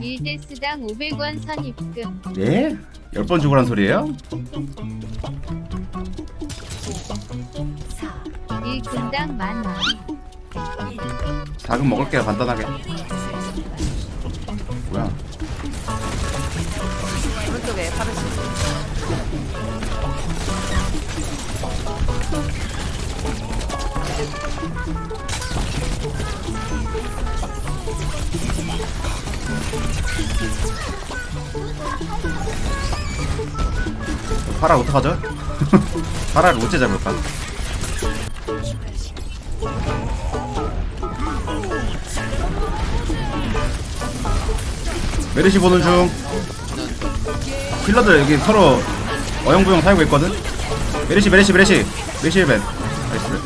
일데스당 500원 선입금. 예? 10번 죽으란 소리예요? 1분당 만원. 작은 먹을게요 간단하게 뭐야 오른쪽에 파르시 파라 어떡하죠? 파라를 어째 잡을까? 메르시 보는 중. 킬러들 여기 서로 어영부영 살고 있거든? 메르시 메르시 메르시. 메르시 힐벤 나이스.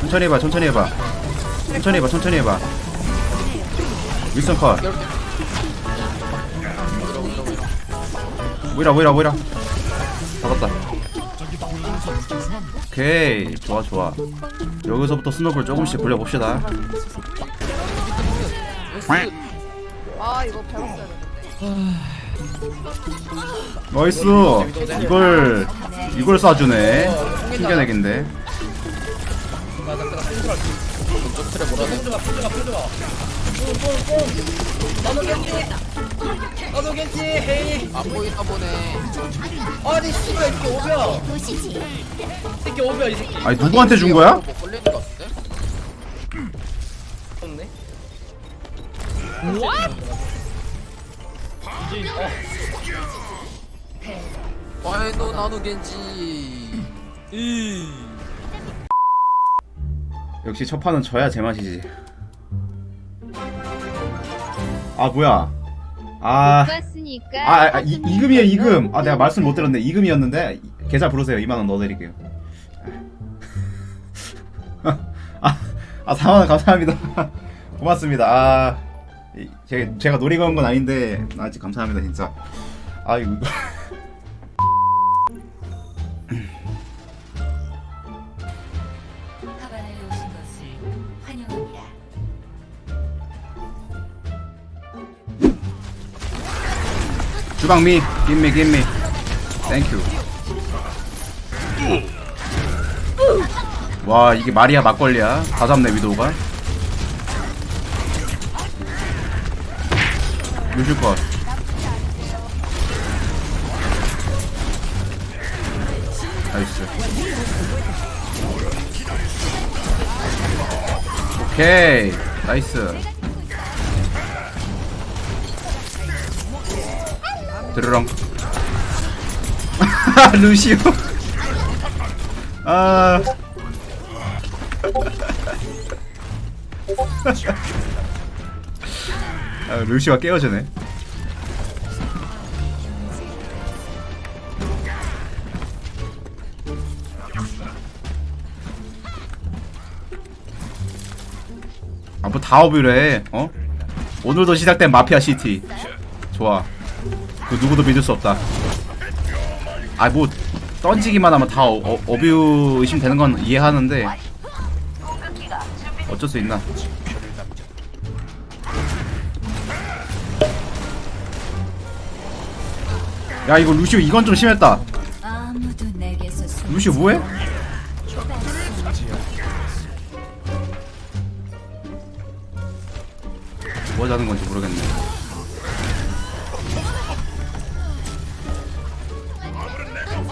천천히 해봐 천천히 해봐. 천천히 해봐 천천히 해봐. 윌슨 컷. 모이라 모이라 모이라 잡았다. 오케이 좋아 좋아. 여기서부터 스노볼 조금씩 굴려봅시다. 아 이거 배웠어야 나이스. 이걸 이걸 쏴주네. 튕겨내긴데. 나도 겠지 헤이 안 보이나 보네. 아니 씨발 이 새끼 오벼 이 새끼 오벼 이 새끼 아니 누구한테 준 거야? 뭐 걸리는 것 같은데? 없네 와이 너 나누 겐지. 이. 역시 첫 판은 져야 제맛이지 아 뭐야 아. 못 봤으니까. 아, 아 이, 이금이에요 이금. 아 내가 말씀 못 들었네. 이금이었는데 계좌 부르세요. 2만 원 넣어드릴게요. 아, 아 4만 원 감사합니다. 고맙습니다. 아 이- 제가, 제가 노리고 온 건 아닌데 아직 감사합니다 진짜. 아 이거 주방 미 김미 김미. 땡큐 와 이게 마리아 막걸리야. 다 잡네 위도우가. 유실것 나이스. 오케이. 나이스 드르렁. 루시오. 아. 아, 루시오가 깨어지네. 아 뭐 다 업이래 어? 오늘도 시작된 마피아 시티. 좋아 그 누구도 믿을 수 없다. 아 뭐 던지기만 하면 다 어, 어, 어 뷰 의심 되는 건 이해하는데 어쩔 수 있나? 야 이거 루시오 이건 좀 심했다. 루시오 뭐해? 뭐 하자는 건지 모르겠네.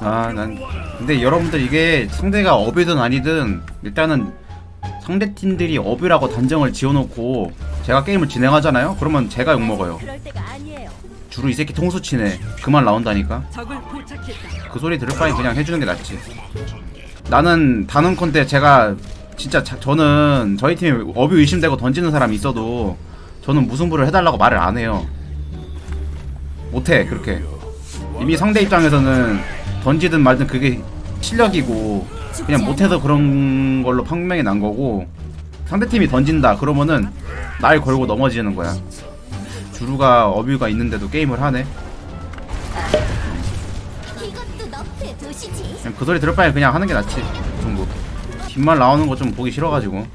아, 난 근데 여러분들 이게 상대가 어뷰든 아니든 일단은 상대 팀들이 어뷰라고 단정을 지어놓고 제가 게임을 진행하잖아요. 그러면 제가 욕 먹어요. 그럴 때가 아니에요 주로 이 새끼 통수 치네. 그만 나온다니까. 그 소리 들을 바에 그냥 해주는 게 낫지. 나는 단언컨대 제가 진짜 자- 저는 저희 팀에 어뷰 의심되고 던지는 사람이 있어도 저는 무승부를 해달라고 말을 안 해요. 못해 그렇게 이미 상대 입장에서는 던지든 말든 그게 실력이고 그냥 못해서 그런 걸로 판명이 난 거고 상대팀이 던진다 그러면은 날 걸고 넘어지는 거야. 주루가 어뷰가 있는데도 게임을 하네. 그냥 그 소리 들을 바에 그냥 하는 게 낫지 정도. 뒷말 나오는 거 좀 보기 싫어가지고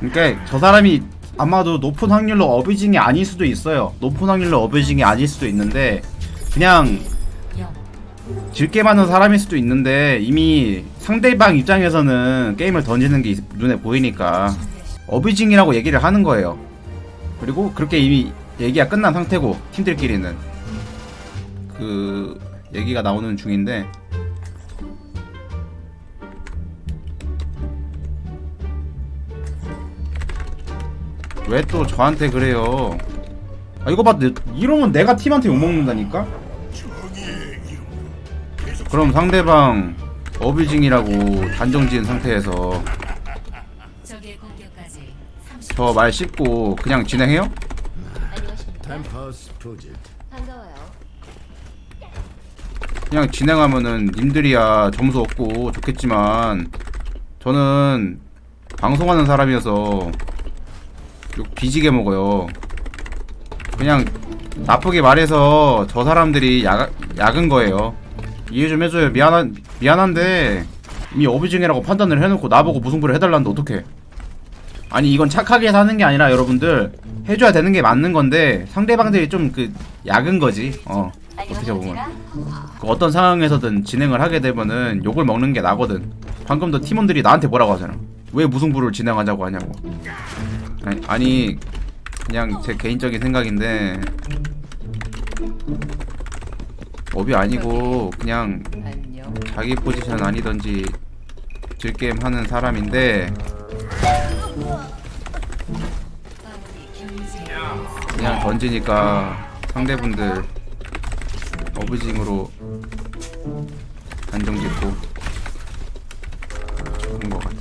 그러니까 저 사람이 아마도 높은 확률로 어뷰징이 아닐 수도 있어요 높은 확률로 어뷰징이 아닐 수도 있는데 그냥 영. 질게 많은 사람일 수도 있는데 이미 상대방 입장에서는 게임을 던지는 게 있- 눈에 보이니까 어뷰징이라고 얘기를 하는 거예요. 그리고 그렇게 이미 얘기가 끝난 상태고 팀들끼리는 그 얘기가 나오는 중인데 왜 또 저한테 그래요? 아 이거 봐, 내- 이러면 내가 팀한테 욕 먹는다니까? 그럼 상대방 어뷰징이라고 단정 지은 상태에서 적의 공격까지 30초. 저말 씹고 그냥 진행해요? 그냥 진행하면은 님들이야 점수 얻고 좋겠지만 저는 방송하는 사람이어서 욕 뒤지게 먹어요. 그냥 나쁘게 말해서 저 사람들이 약, 약은 거예요. 이해 좀 해줘요. 미안한 미안한데 이미 어뷰징이라고 판단을 해놓고 나보고 무승부를 해달라는데 어떡해? 아니 이건 착하게 사는 게 아니라 여러분들 해줘야 되는 게 맞는 건데 상대방들이 좀 그 약은 거지. 어 어떻게 보면 그 어떤 상황에서든 진행을 하게 되면은 욕을 먹는 게 나거든. 방금도 팀원들이 나한테 뭐라고 하잖아. 왜 무승부를 진행하자고 하냐고. 아니, 아니 그냥 제 개인적인 생각인데 업이 아니고 그냥. 자기 포지션 아니던지 질게임 하는 사람인데 그냥 던지니까 상대분들 어브징으로 안정짓고 그런 것 같아요.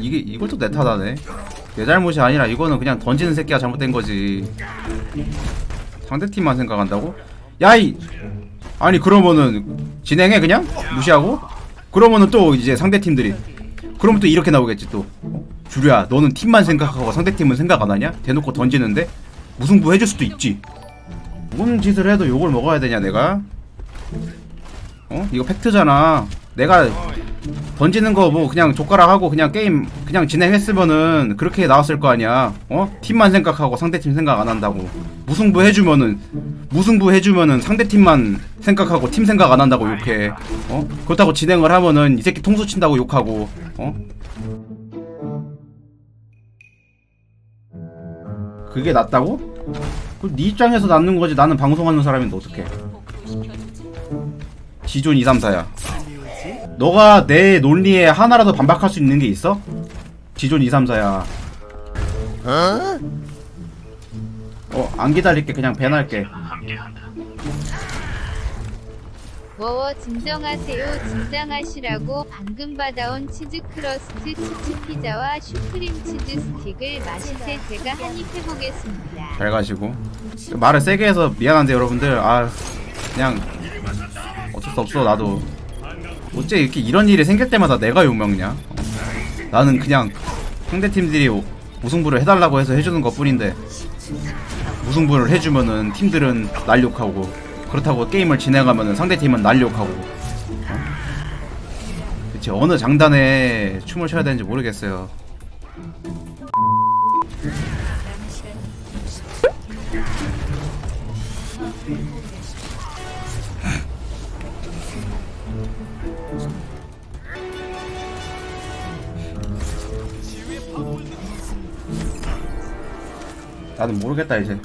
이게 이걸 또 내 탓하네. 내 잘못이 아니라 이거는 그냥 던지는 새끼가 잘못된 거지. 상대팀만 생각한다고? 야이 아니 그러면은 진행해 그냥 무시하고 그러면은 또 이제 상대팀들이 그러면 또 이렇게 나오겠지 또 어? 주류야 너는 팀만 생각하고 상대팀은 생각 안 하냐 대놓고 던지는데 무승부 해줄 수도 있지 무슨 짓을 해도 욕을 먹어야 되냐 내가? 어? 이거 팩트잖아. 내가 던지는 거 뭐 그냥 젓가락 하고 그냥 게임 그냥 진행했으면은 그렇게 나왔을 거 아니야. 어? 팀만 생각하고 상대팀 생각 안 한다고. 무승부 해주면은 무승부 해주면은 상대팀만 생각하고 팀 생각 안 한다고 욕해. 어? 그렇다고 진행을 하면은 이 새끼 통수 친다고 욕하고 어? 그게 낫다고? 그네 입장에서 낫는 거지 나는 방송하는 사람인데 어떡해 지존 2, 3, 4야 너가 내 논리에 하나라도 반박할 수 있는 게 있어? 지존 2, 3, 4야 어, 안 기다릴게. 그냥 배날게. 워워 진정하세요 진정하시라고 방금 받아온 치즈 크러스트 치즈 피자와 슈크림 치즈 스틱을 때 제가 한입 해보겠습니다. 잘 가시고. 말을 세게 해서 미안한데 여러분들. 아, 그냥 어쩔 수 없어. 나도. 어째 이렇게 이런 일이 생길 때마다 내가 욕먹냐? 어. 나는 그냥 상대 팀들이 무승부를 해달라고 해서 해주는 것 뿐인데 무승부를 해주면은 팀들은 날 욕하고 그렇다고 게임을 진행하면은 상대 팀은 날 욕하고 어? 대체 어느 장단에 춤을 춰야 되는지 모르겠어요. 나는 모르겠다 이제.